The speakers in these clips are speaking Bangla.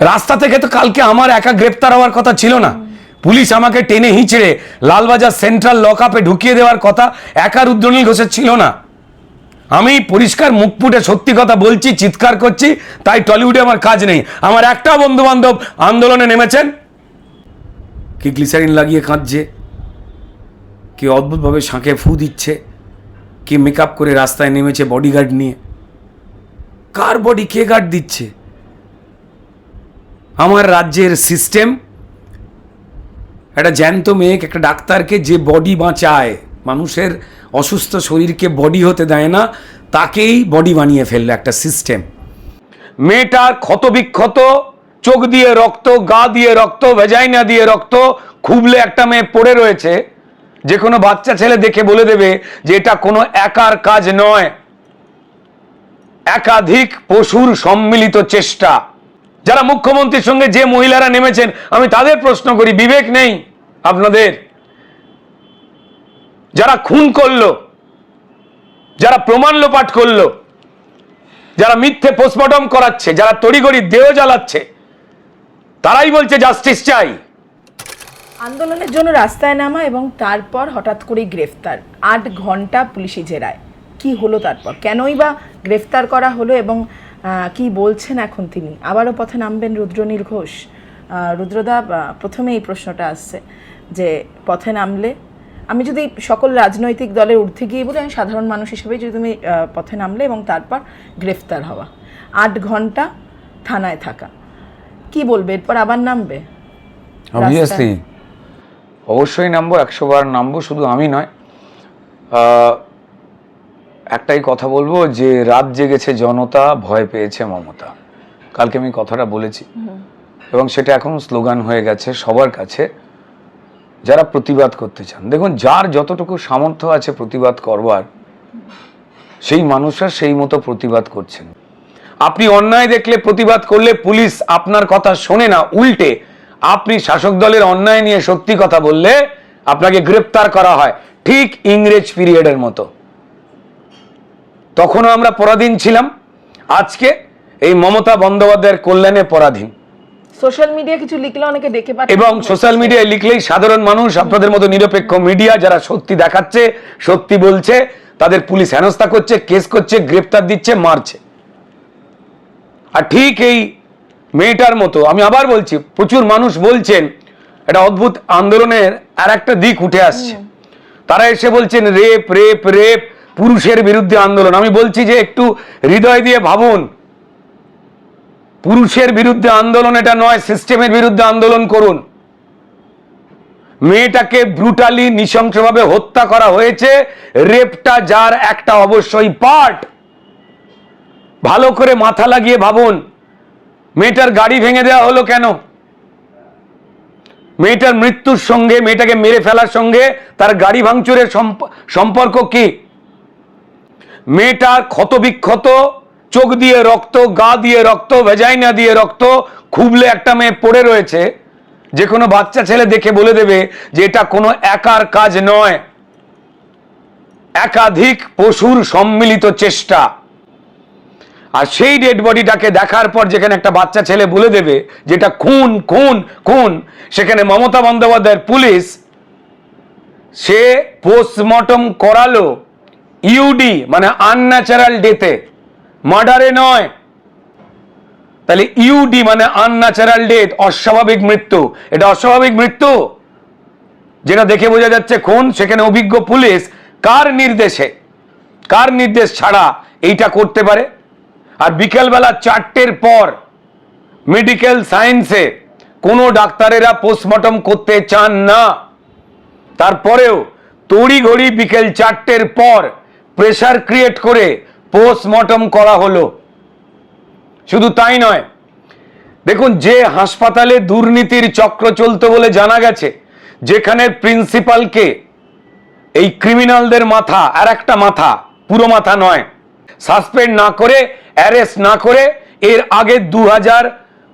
রাস্তা থেকে তো কালকে আমার একা গ্রেপ্তার হওয়ার কথা ছিল না। পুলিশ আমাকে টেনে হিঁচড়ে লালবাজার সেন্ট্রাল লকআপে ঢুকিয়ে দেওয়ার কথা একা রুদ্রনীল ঘোষের ছিল না। আমি পরিষ্কার মুখ ফুটে সত্যি কথা বলছি, চিৎকার করছি, তাই টলিউডে আমার কাজ নেই। আমার একটা বন্ধু বান্ধব আন্দোলনে নেমেছেন। কি গ্লিসারিন লাগিয়ে কাঁদছে, কি অদ্ভুতভাবে শাঁখে ফু দিচ্ছে, কি মেকআপ করে রাস্তায় নেমেছে বডিগার্ড নিয়ে। কার বডি কে গার্ড দিচ্ছে? আমার রাজ্যের সিস্টেম একটা জ্যান্ত মেয়েকে, একটা ডাক্তারকে যে বডি বাঁচায়, মানুষের অসুস্থ শরীরকে বডি হতে দেয় না, তাকেই বডি বানিয়ে ফেলল একটা সিস্টেম মেয়েটার ক্ষত বিক্ষত চোখ দিয়ে রক্ত, গা দিয়ে রক্ত ভেজাইনা দিয়ে রক্ত, খুবলে একটা মেয়ে পড়ে রয়েছে, যে কোনো বাচ্চা ছেলে দেখে বলে দেবে যে এটা কোনো একার কাজ নয়। একাধিক পশুর সম্মিলিত চেষ্টা। যারা মুখ্যমন্ত্রীর সঙ্গে যে মহিলারা নেমেছেন, আমি তাদের প্রশ্ন করি, বিবেক নেই আপনাদের? যারা খুন করল, যারা প্রমাণ লোপাট করল, যারা মিথ্যে পোস্টমর্টম করাচ্ছে, যারা তড়িগড়ি দেহ জ্বালাচ্ছে, তারাই বলছে জাস্টিস চাই। আন্দোলনের জন্য রাস্তায় নামা এবং তারপর হঠাৎ করেই গ্রেফতার, আট ঘণ্টা পুলিশি জেরায়। কি হলো তারপর? কেনই বা গ্রেফতার করা হলো এবং কি বলছেন এখন তিনি? আবারও পথে নামবেন রুদ্রনীল ঘোষ। রুদ্রদা প্রথমে এই প্রশ্নটা আসছে যে পথে নামলে আমি যদি সকল রাজনৈতিক দলের ঊর্ধ্বে গিয়ে বলি আমি সাধারণ মানুষ হিসেবে যদি তুমি পথে নামলে এবং তারপর গ্রেফতার হওয়া। আট ঘণ্টা থানায় থাকা। কি বলবে? এরপর আবার নামবে? অবভিয়াসলি অবশ্যই নামবো একশো বার নামবো শুধু আমি নয়। একটাই কথা বলব যে রাত জেগেছে জনতা ভয় পেয়েছে মমতা। কালকে আমি কথাটা বলেছি। এবং সেটা এখন স্লোগান হয়ে গেছে সবার কাছে। যারা প্রতিবাদ করতে চান দেখুন যার যতটুকু সামর্থ্য আছে প্রতিবাদ করবার সেই মানুষরা সেই মতো প্রতিবাদ করছেন। আপনি অন্যায় দেখলে প্রতিবাদ করলে পুলিশ আপনার কথা শোনে না উল্টে। আপনি শাসক দলের অন্যায় নিয়ে সত্যি কথা বললে আপনাকে গ্রেপ্তার করা হয়। ঠিক ইংরেজ পিরিয়ডের মতো। তখনও আমরা পরাধীন ছিলাম। আজকে এই মমতা বন্দ্যোপাধ্যায়ের কল্যাণে পরাধীন। সোশ্যাল মিডিয়া কিছু লিখলে অনেকে পাঠায় এবং সোশ্যাল মিডিয়ায় লিখলেই সাধারণ মানুষ আপনাদের মতো নিরপেক্ষ মিডিয়া যারা সত্যি দেখাচ্ছে সত্যি বলছে তাদের পুলিশ হেনস্থা করছে কেস করছে গ্রেপ্তার দিচ্ছে মারছে। আর ঠিক এই মেয়েটার মতো আমি আবার বলছি প্রচুর মানুষ বলছেন এটা অদ্ভুত আন্দোলনের আর একটা দিক উঠে আসছে। তারা এসে বলছেন রেপ রেপ রেপ। পুরুষের বিরুদ্ধে আন্দোলন। আমি বলছি যে একটু হৃদয় দিয়ে ভাবুন। পুরুষের বিরুদ্ধে আন্দোলন এটা নয়, সিস্টেমের বিরুদ্ধে আন্দোলন করুন। মেয়েটাকে ব্রুটালি নৃশংসভাবে হত্যা করা হয়েছে। রেপটা যার একটা অবশ্যই পার্ট ভালো করে মাথা লাগিয়ে ভাবুন। মেয়েটার গাড়ি ভেঙে দেওয়া হলো কেন? মেয়েটার মৃত্যুর সঙ্গে, মেয়েটাকে মেরে ফেলার সঙ্গে তার গাড়ি ভাঙচুরের সম্পর্ক কি? মেয়েটার ক্ষত বিক্ষত চোখ দিয়ে রক্ত, গা দিয়ে রক্ত ভেজাইনা দিয়ে রক্ত, খুবলে একটা মেয়ে পড়ে রয়েছে। যে কোনো বাচ্চা ছেলে দেখে বলে দেবে যে এটা কোনো একার কাজ নয়। একাধিক পশুর সম্মিলিত চেষ্টা। আর সেই ডেড বডিটাকে দেখার পর যেখানে একটা বাচ্চা ছেলে বলে দেবে যেটা খুন খুন খুন, সেখানে মমতা বন্দ্যোপাধ্যায়ের পুলিশ, সে পোস্টমর্টম করালো। ইউডি মানে আনন্যাচারাল ডেথে মার্ডারে নয়। তাহলে ইউডি মানে আনন্যাচারাল ডেথ অস্বাভাবিক মৃত্যু। এটা অস্বাভাবিক মৃত্যু? যেটা দেখে বোঝা যাচ্ছে খুন, সেখানে অভিজ্ঞ পুলিশ কার নির্দেশে? কার নির্দেশ ছাড়া এইটা করতে পারে? আর বিকেলবেলা চারটের পর মেডিকেল সায়েন্সে কোনো ডাক্তারেরা পোস্টমর্টম করতে চান না। তারপরেও তড়িঘড়ি বিকেল চারটের পর প্রেসার ক্রিয়েট করে পোস্টমর্টম করা হলো। শুধু তাই নয়, দেখুন যে হাসপাতালে দুর্নীতির চক্র চলতো বলে জানা গেছে, যেখানে প্রিন্সিপালকে এই ক্রিমিনালদের মাথা, আর একটা মাথা, পুরো মাথা নয় সাসপেন্ড না করে অ্যারেস্ট না করে, এর আগে দু হাজার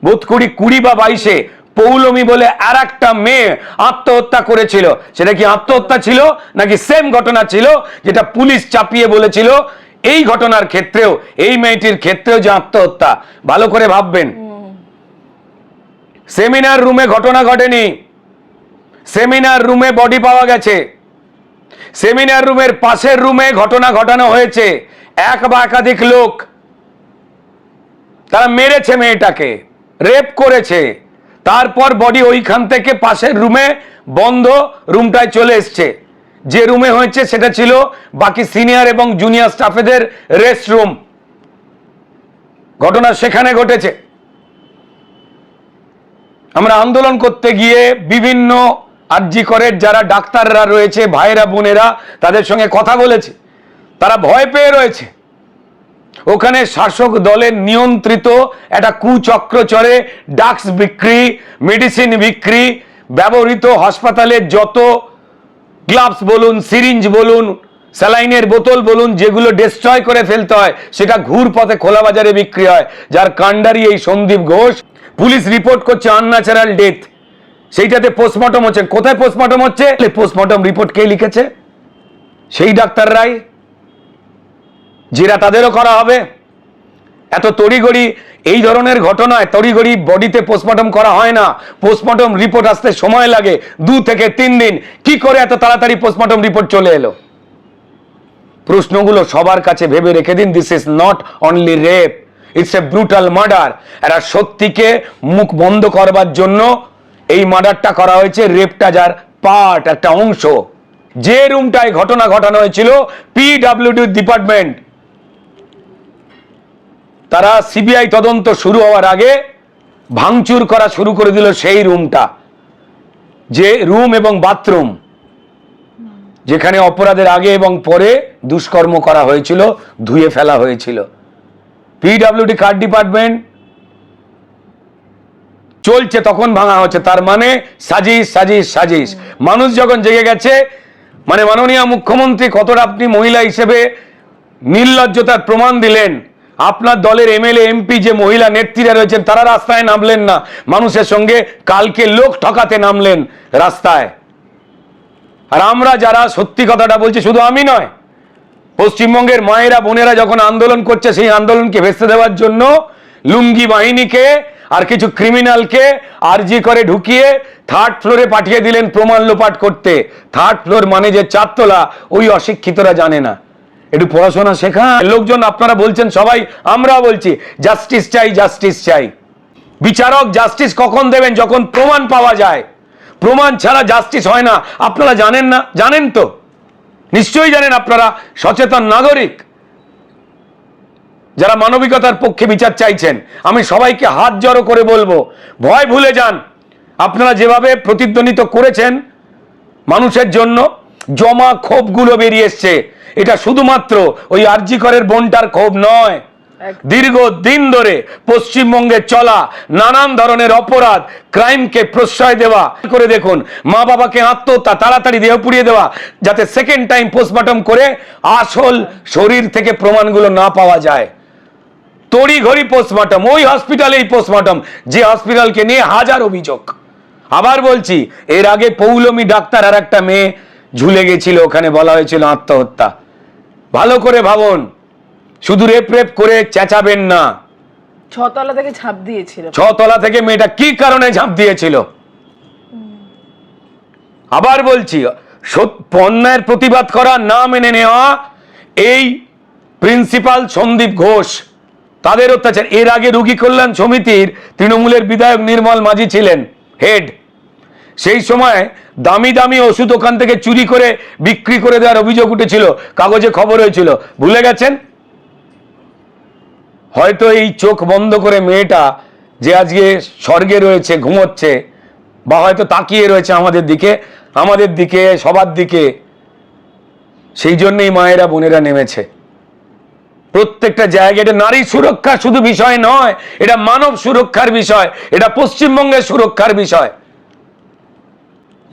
বোধ করি কুড়ি বা বাইশে পৌলমি বলে আর একটা মেয়ে আত্মহত্যা করেছিল। সেটা কি আত্মহত্যা ছিল নাকি সেম ঘটনা ছিল যেটা পুলিশ চাপিয়ে বলেছিল? এই ঘটনার ক্ষেত্রেও, এই মেয়েটির ক্ষেত্রেও যে আত্মহত্যা। ভালো করে ভাববেন। সেমিনার রুমে ঘটনা ঘটেনি। সেমিনার রুমে বডি পাওয়া গেছে। সেমিনার রুমের পাশের রুমে ঘটনা ঘটানো হয়েছে। এক বা একাধিক লোক। তারা মেরেছে মেয়েটাকে। রেপ করেছে। তারপর বডি ওইখান থেকে পাশের রুমে বন্ধ রুমটায় চলে এসছে। যে রুমে হয়েছে সেটা ছিল বাকি সিনিয়র এবং জুনিয়র স্টাফেদের রেস্ট রুম ঘটনা সেখানে ঘটেছে। আমরা আন্দোলন করতে গিয়ে বিভিন্ন আর্জি করের যারা ডাক্তাররা রয়েছে, ভাইরা, বোনেরা তাদের সঙ্গে কথা বলেছে। তারা ভয় পেয়ে রয়েছে। ওখানে শাসক দলের নিয়ন্ত্রিত একটা কুচক্র চলে ডাক্স বিক্রি, মেডিসিন বিক্রি, ব্যবহৃত হাসপাতালের যত গ্লাভস বলুন, সিরিঞ্জ বলুন, স্যালাইনের বোতল বলুন, যেগুলো ডিস্ট্রয় করে ফেলতে হয়, সেটা ঘুর পথে খোলা বাজারে বিক্রি হয়। যার কাণ্ডারি এই সন্দীপ ঘোষ। পুলিশ রিপোর্ট করছে আনন্যাচারাল ডেথ সেইটাতে পোস্টমর্টম হচ্ছে। কোথায় পোস্টমর্টম হচ্ছে? পোস্টমর্টম রিপোর্ট কে লিখেছে? সেই ডাক্তাররাই যেটা তাদেরও করা হবে। এত তড়িগড়ি এই ধরনের ঘটনায় তড়িগড়ি বডিতে পোস্টমর্টম করা হয় না। পোস্টমর্টম রিপোর্ট আসতে সময় লাগে, দু থেকে তিন দিন। কি করে এত তাড়াতাড়ি পোস্টমর্টম রিপোর্ট চলে এলো? প্রশ্নগুলো সবার কাছে ভেবে রেখে দিন this is not only rape it's a brutal murder এরা সত্যিকে মুখ বন্ধ করবার জন্য এই মার্ডারটা করা হয়েছে রেপটা যার পার্ট একটা অংশ। যে রুমটায় ঘটনা ঘটানো হয়েছিল পিডাব্লিউডি ডিপার্টমেন্ট তারা সিবিআই তদন্ত শুরু হওয়ার আগে ভাঙচুর করা শুরু করে দিল সেই রুমটা, যে রুম এবং বাথরুম, যেখানে অপরাধের আগে এবং পরে দুষ্কর্ম করা হয়েছিল, ধুয়ে ফেলা হয়েছিল। পিডাব্লিউডি কার্ড ডিপার্টমেন্ট চলছে, তখন ভাঙা হচ্ছে, তার মানে সাজিস সাজিস সাজিস মানুষ যখন জেগে গেছে মানে মাননীয় মুখ্যমন্ত্রী কতটা আপনি মহিলা হিসেবে নির্লজ্জতার প্রমাণ দিলেন আপনার দলের এমএলএ, এমপি যে মহিলা নেত্রীরা রয়েছেন, তারা রাস্তায় নামলেন না। মানুষের সঙ্গে কালকে লোক ঠকাতে নামলেন রাস্তায়। আর আমরা যারা সত্যি কথাটা বলছি, শুধু আমি নয়, পশ্চিমবঙ্গের মায়েরা, বোনেরা যখন আন্দোলন করছে, সেই আন্দোলনকে ভেস্তে দেওয়ার জন্য লুঙ্গি বাহিনীকে আর কিছু ক্রিমিনালকে আরজি করে ঢুকিয়ে থার্ড ফ্লোরে পাঠিয়ে দিলেন প্রমাণ লোপাট করতে। থার্ড ফ্লোর মানে যে চারতলা, ওই অশিক্ষিতরা জানে না। একটু পড়াশোনা শেখা লোকজন আপনারা বলছেন, সবাই আমরা বলছি, জাস্টিস চাই জাস্টিস চাই। বিচারক জাস্টিস কখন দেবেন যখন প্রমাণ পাওয়া যায়? প্রমাণ ছাড়া জাস্টিস হয় না। আপনারা জানেন না? জানেন তো? নিশ্চয়ই জানেন আপনারা, সচেতন নাগরিক। যারা মানবিকতার পক্ষে বিচার চাইছেন, আমি সবাইকে হাত জড়ো করে বলব, ভয় ভুলে যান। আপনারা যেভাবে প্রতিদ্বন্দ্বিত করেছেন মানুষের জন্য, জমা ক্ষোভগুলো বেরিয়ে এসছে। এটা শুধুমাত্র ওই আরজি করের বোনটার ক্ষোভ নয়। একদম। দীর্ঘ দিন ধরে পশ্চিমবঙ্গে চলা নানান ধরনের অপরাধ ক্রাইমকে প্রশ্রয় দেওয়া করে দেখুন মা বাবাকে আত্মহত্যা তাড়াতাড়ি দেহ পুড়িয়ে দেওয়া যাতে সেকেন্ড টাইম পোস্টমর্টম করে আসল শরীর থেকে প্রমাণগুলো না পাওয়া যায়। তড়ি ঘড়ি পোস্টমর্টম ওই হসপিটালেই পোস্টমর্টম যে হসপিটালকে নিয়ে হাজার অভিযোগ। আবার বলছি এর আগে পৌলমী ডাক্তার আর একটা মেয়ে ঝুলে গেছিল ওখানে বলা হয়েছিল আত্মহত্যা। ভালো করে ভাবুন। শুধু রেপ রেপ করে চেঁচাবেন না। ছতলা থেকে ঝাঁপ দিয়েছিল। ছতলা থেকে মেয়েটা কি কারণে ঝাঁপ দিয়েছিল? আবার বলছি অন্যায়ের প্রতিবাদ করা না মেনে নেওয়া এই প্রিন্সিপাল সন্দীপ ঘোষ তাদের অত্যাচার। এর আগে রুগী কল্যাণ সমিতির তৃণমূলের বিধায়ক নির্মল মাঝি ছিলেন হেড। সেই সময় দামি দামি ওষুধ ওখান থেকে চুরি করে বিক্রি করে দেওয়ার অভিযোগ উঠেছিল, কাগজে খবর হয়েছিল। ভুলে গেছেন? হয়তো এই চোখ বন্ধ করে মেয়েটা যে আজকে স্বর্গে রয়েছে, ঘুমোচ্ছে, বা হয়তো তাকিয়ে রয়েছে আমাদের দিকে আমাদের দিকে, সবার দিকে, সেই জন্যই মায়েরা, বোনেরা নেমেছে। প্রত্যেকটা জায়গায় এটা নারী সুরক্ষা শুধু বিষয় নয়, এটা মানব সুরক্ষার বিষয়, এটা পশ্চিমবঙ্গের সুরক্ষার বিষয়।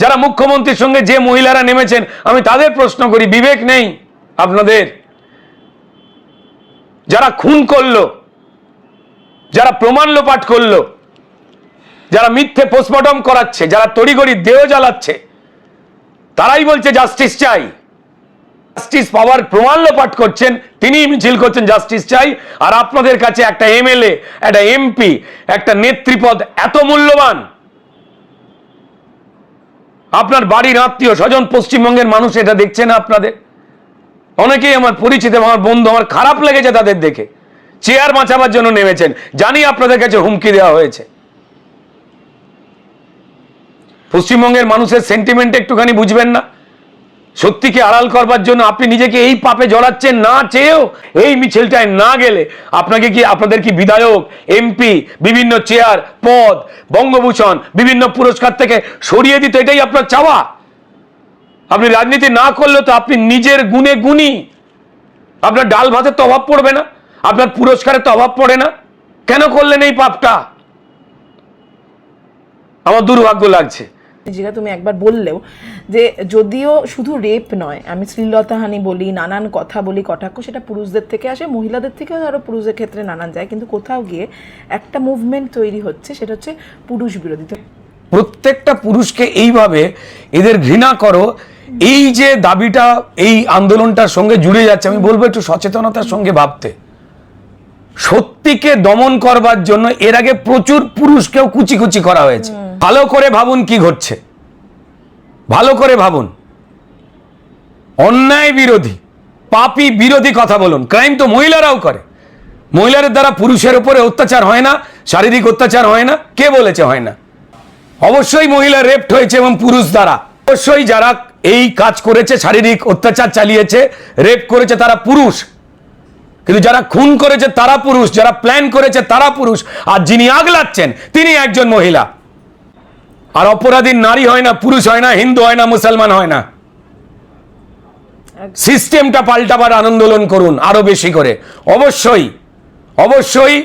যারা মুখ্যমন্ত্রীর সঙ্গে যে মহিলারা নেমেছেন, আমি তাদের প্রশ্ন করি, বিবেক নেই আপনাদের? যারা খুন করল, যারা প্রমাণ লোপাট করল, যারা মিথ্যে পোস্টমর্টম করাচ্ছে, যারা তড়িঘড়ি দেহ জ্বালাচ্ছে, তারাই বলছে জাস্টিস চাই। জাস্টিস পাওয়ার প্রমাণ লোপাট করছেন তিনি মিছিল করছেন জাস্টিস চাই। আর আপনাদের কাছে একটা এমএলএ একটা এমপি একটা নেতৃপদ এত মূল্যবান। আপনার বাড়ির আত্মীয় স্বজন পশ্চিমবঙ্গের মানুষ এটা দেখছে না আপনাদের? অনেকেই আমার পরিচিত, আমার বন্ধু, আমার খারাপ লেগেছে তাদের দেখে। চেয়ার বাঁচাবার জন্য নেমেছেন। জানি আপনাদের কাছে হুমকি দেওয়া হয়েছে। পশ্চিমবঙ্গের মানুষের সেন্টিমেন্ট একটুখানি বুঝবেন না? সত্যিকে আড়াল করবার জন্য আপনি নিজেকে এই পাপে জড়াচ্ছেন না চেয়েও এই মিছিলটায় না গেলে আপনাকে কি, আপনাদের কি বিধায়ক, এমপি, বিভিন্ন চেয়ার, পদ, বঙ্গভূষণ, বিভিন্ন পুরস্কার থেকে সরিয়ে দিত? এটাই আপনার চাওয়া? আপনি রাজনীতি না করলে তো আপনি নিজের গুণে গুণী। আপনার ডাল ভাতের তো অভাব পড়বে না, আপনার পুরস্কারের তো অভাব পড়ে না। কেন করলেন এই পাপটা? আমার দুর্ভাগ্য লাগছে। যেটা তুমি একবার বললেও যে যদিও শুধু রেপ নয়, আমি শ্লীলতাহানি বলি, নানান কথা বলি, কটাক্ষ, সেটা পুরুষদের থেকে আসে, মহিলাদের থেকেও ধরো পুরুষদের ক্ষেত্রে নানান যায়, কিন্তু কোথাও গিয়ে একটা মুভমেন্ট তৈরি হচ্ছে, সেটা হচ্ছে পুরুষ বিরোধী। প্রত্যেকটা পুরুষকে এইভাবে এদের ঘৃণা করো, এই যে দাবিটা, এই আন্দোলনটার সঙ্গে জুড়ে যাচ্ছে, আমি বলব একটু সচেতনতার সঙ্গে ভাবতে। সত্যিকে দমন করবার জন্য এর আগে প্রচুর পুরুষকেও কুচি কুচি করা হয়েছে। ভালো করে ভাবুন কি ঘটছে। ভালো করে ভাবুন। অন্যায় বিরোধী পাপি বিরোধী কথা বলুন। ক্রাইম তো মহিলারাও করে। মহিলাদের দ্বারা পুরুষের উপরে অত্যাচার হয় না শারীরিক অত্যাচার হয় না কে বলেছে হয় না। অবশ্যই মহিলা রেপড হয়েছে এবং পুরুষ দ্বারা। অবশ্যই যারা এই কাজ করেছে শারীরিক অত্যাচার চালিয়েছে রেপ করেছে তারা পুরুষ। কিন্তু যারা খুন করেছে তারা পুরুষ যারা প্ল্যান করেছে তারা পুরুষ আর যিনি আগলাচ্ছেন তিনি একজন মহিলা। আর অপরাধী নারী হয় না পুরুষ হয় না হিন্দু হয় না মুসলমান হয় না। সিস্টেমটা পাল্টাবার আন্দোলন করুন আরও বেশি করে। অবশ্যই অবশ্যই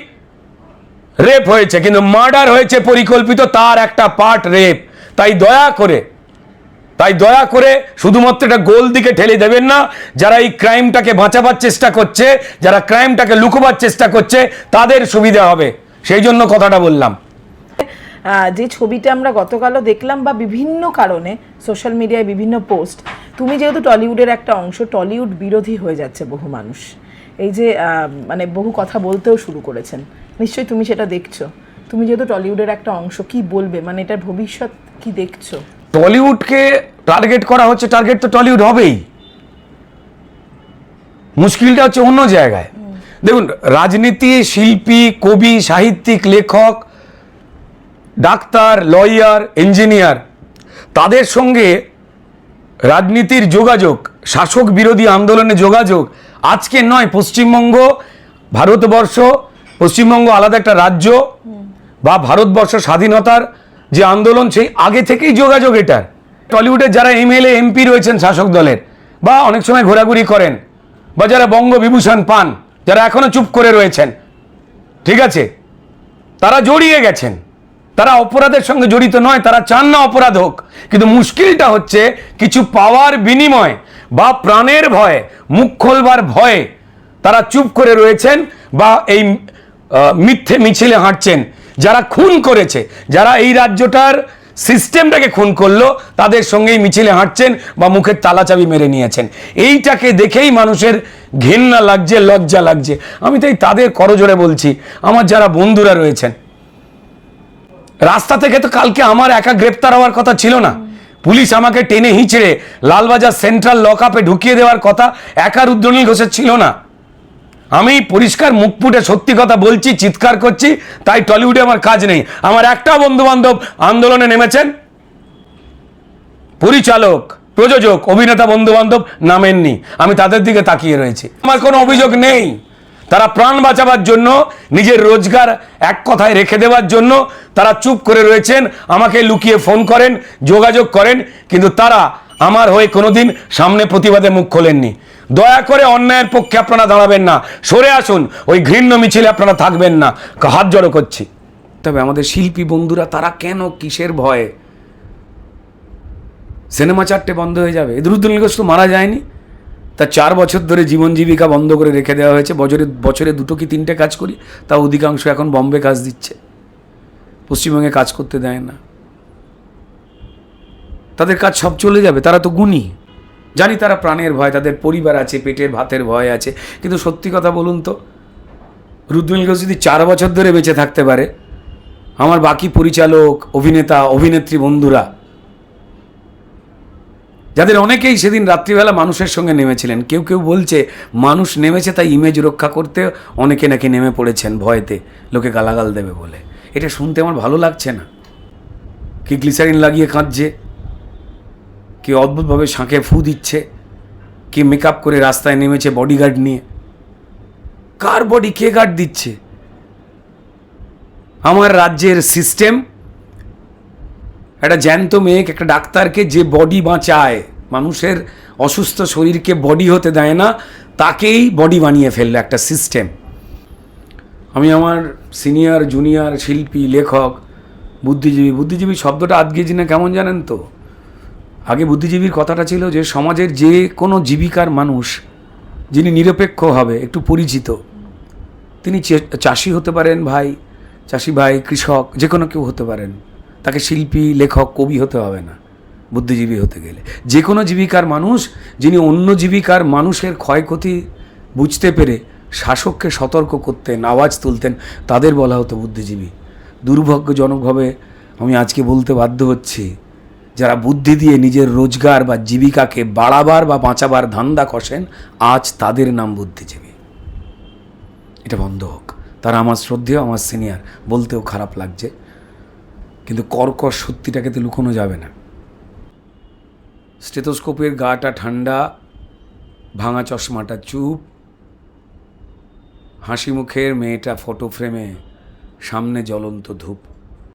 রেপ হয়েছে কিন্তু মার্ডার হয়েছে পরিকল্পিত তার একটা পার্ট রেপ তাই দয়া করে তাই দয়া করে শুধুমাত্র এটা গোল দিকে ঠেলে দেবেন না। যারা এই ক্রাইমটাকে বাঁচাবার চেষ্টা করছে, যারা ক্রাইমটাকে লুকোবার চেষ্টা করছে, তাদের সুবিধা হবে। সেই জন্য কথাটা বললাম। যে ছবিটা আমরা গতকালও দেখলাম বা বিভিন্ন কারণে সোশ্যাল মিডিয়ায় বিভিন্ন পোস্ট, তুমি যেহেতু টলিউডের একটা অংশ, টলিউড বিরোধী হয়ে যাচ্ছে বহু মানুষ। এই যে মানে বহু কথা বলতেও শুরু করেছেন। নিশ্চয়ই তুমি সেটা দেখছ। তুমি যেহেতু টলিউডের একটা অংশ, কি বলবে? মানে এটার ভবিষ্যৎ কি দেখছ? টলিউডকে টার্গেট করা হচ্ছে, টার্গেট তো টলিউড হবেই। মুশকিলটা হচ্ছে অন্য জায়গায়। দেখুন, রাজনীতি, শিল্পী, কবি, সাহিত্যিক, লেখক, ডাক্তার, লয়ার, ইঞ্জিনিয়ার, তাদের সঙ্গে রাজনীতির যোগাযোগ, শাসক বিরোধী আন্দোলনে যোগাযোগ, আজকে নয়, পশ্চিমবঙ্গ, ভারতবর্ষ, পশ্চিমবঙ্গ আলাদা একটা রাজ্য, বা ভারতবর্ষ স্বাধীনতার যে আন্দোলন সেই আগে থেকেই যোগাযোগ এটার। টলিউডের যারা এমএলএ, এমপি রয়েছেন শাসক দলের, বা অনেক সময় ঘোরাঘুরি করেন, বা যারা বঙ্গবিভূষণ পান, যারা এখনও চুপ করে রয়েছেন, ঠিক আছে? তারা জড়িয়ে গেছেন। তারা অপরাধের সঙ্গে জড়িত নয়, তারা চান না অপরাধ হোক। কিন্তু মুশকিলটা হচ্ছে কিছু পাওয়ার বিনিময়, বা প্রাণের ভয়ে, মুখ খোলবার ভয়ে তারা চুপ করে রয়েছেন, বা এই মিথ্যে মিছিলে হাঁটছেন। যারা খুন করেছে, যারা এই রাজ্যটার সিস্টেমটাকে খুন করল, তাদের সঙ্গেই মিছিলে হাঁটছেন বা মুখের তালাচাবি মেরে নিয়েছেন। এইটাকে দেখেই মানুষের ঘেন্না লাগছে, লজ্জা লাগছে। আমি তাই তাদের করজোড়ে বলছি, আমার যারা বন্ধুরা রয়েছেন, রাস্তা থেকে তো কালকে আমার একা গ্রেপ্তার হওয়ার কথা ছিল না। পুলিশ আমাকে টেনে হিঁচড়ে লালবাজার সেন্ট্রাল লক আপে ঢুকিয়ে দেওয়ার কথা একা রুদ্রনীল ঘোষের ছিল না। আমি পরিষ্কার মুখ ফুটে সত্যি কথা বলছি, চিৎকার করছি, তাই টলিউডে আমার কাজ নেই। আমার একটা বন্ধু বান্ধব আন্দোলনে নেমেছেন। পরিচালক, প্রযোজক, অভিনেতা বন্ধু বান্ধব নামেননি। আমি তাদের দিকে তাকিয়ে রয়েছি। আমার কোনো অভিযোগ নেই। তারা প্রাণ বাঁচাবার জন্য, নিজের রোজগার এক কথায় রেখে দেওয়ার জন্য তারা চুপ করে রয়েছেন। আমাকে লুকিয়ে ফোন করেন, যোগাযোগ করেন, কিন্তু তারা আমার হয়ে কোনোদিন সামনে প্রতিবাদে মুখ খোলেননি। দয়া করে অন্যায়ের পক্ষে আপনারা দাঁড়াবেন না। সরে আসুন, ওই ঘৃণ্য মিছিলে আপনারা থাকবেন না। হাত জড়ো করছি। তবে আমাদের শিল্পী বন্ধুরা, তারা কেন কিসের ভয়ে? সিনেমা চারটে বন্ধ হয়ে যাবে। ঘোষ তো মারা যায়নি। তার চার বছর ধরে জীবন জীবিকা বন্ধ করে রেখে দেওয়া হয়েছে। বছরে বছরে দুটো কি তিনটে কাজ করি? তা অধিকাংশ এখন বম্বে কাজ দিচ্ছে। পশ্চিমবঙ্গে কাজ করতে দেয় না। তাদের কাজ সব চলে যাবে, তারা তো গুণী। জানি তারা প্রাণের ভয়, তাদের পরিবার আছে, পেটের ভাতের ভয় আছে, কিন্তু সত্যি কথা বলুন তো রুদ্রনীল ঘোষ যদি চার বছর ধরে বেঁচে থাকতে পারে, আমার বাকি পরিচালক, অভিনেতা, অভিনেত্রী বন্ধুরা, যাদের অনেকেই সেদিন রাত্রিবেলা মানুষের সঙ্গে নেমেছিলেন, কেউ কেউ বলছে, মানুষ নেমেছে তাই ইমেজ রক্ষা করতে অনেকে নাকি নেমে পড়েছেন ভয়তে, লোকে গালাগাল দেবে বলে। এটা শুনতে আমার ভালো লাগছে না। কি গ্লিসারিন লাগিয়ে কাঁদছে? কি অদ্ভুতভাবে শাঁখে ফু দিচ্ছে, কি মেকআপ করে রাস্তায় নেমেছে বডিগার্ড নিয়ে। কার বডি কে গার্ড দিচ্ছে? আমার রাজ্যের সিস্টেম একটা জ্যান্ত মেয়েকে, একটা ডাক্তারকে যে বডি বাঁচায়, মানুষের অসুস্থ শরীরকে বডি হতে দেয় না, তাকেই বডি বানিয়ে ফেলল একটা সিস্টেম আমি আমার সিনিয়র জুনিয়র শিল্পী, লেখক, বুদ্ধিজীবী বুদ্ধিজীবী শব্দটা আদগিয়েছি না কেমন জানেন তো? আগে বুদ্ধিজীবীর কথাটা ছিল যে সমাজের যে কোনো জীবিকার মানুষ যিনি নিরপেক্ষ হবে, একটু পরিচিত, তিনি চাষি হতে পারেন ভাই, চাষি ভাই, কৃষক, যে কোনো কেউ হতে পারেন। তাকে শিল্পী, লেখক, কবি হতে হবে না, বুদ্ধিজীবী হতে গেলে। যে কোনো জীবিকার মানুষ যিনি অন্য জীবিকার মানুষের ক্ষয়ক্ষতি বুঝতে পেরে শাসককে সতর্ক করতেন, আওয়াজ তুলতেন, তাদের বলা হতো বুদ্ধিজীবী। দুর্ভাগ্যজনকভাবে আমি আজকে বলতে বাধ্য হচ্ছি যারা বুদ্ধি দিয়ে নিজের রোজগার বা জীবিকাকে বাড়াবার বা বাঁচাবার ধান্দা কষেন, আজ তাদের নাম বুদ্ধিজীবী। এটা বন্ধ হোক। তারা আমার শ্রদ্ধেয়, আমার সিনিয়র, বলতেও খারাপ লাগছে। কিন্তু কর্কশ সত্যিটাকে তো লুকোনো যাবে না। স্টেথোস্কোপের গাটা ঠান্ডা, ভাঙা চশমাটা চুপ। হাসি মুখের মেয়েটা ফটো ফ্রেমে সামনে জ্বলন্ত ধূপ।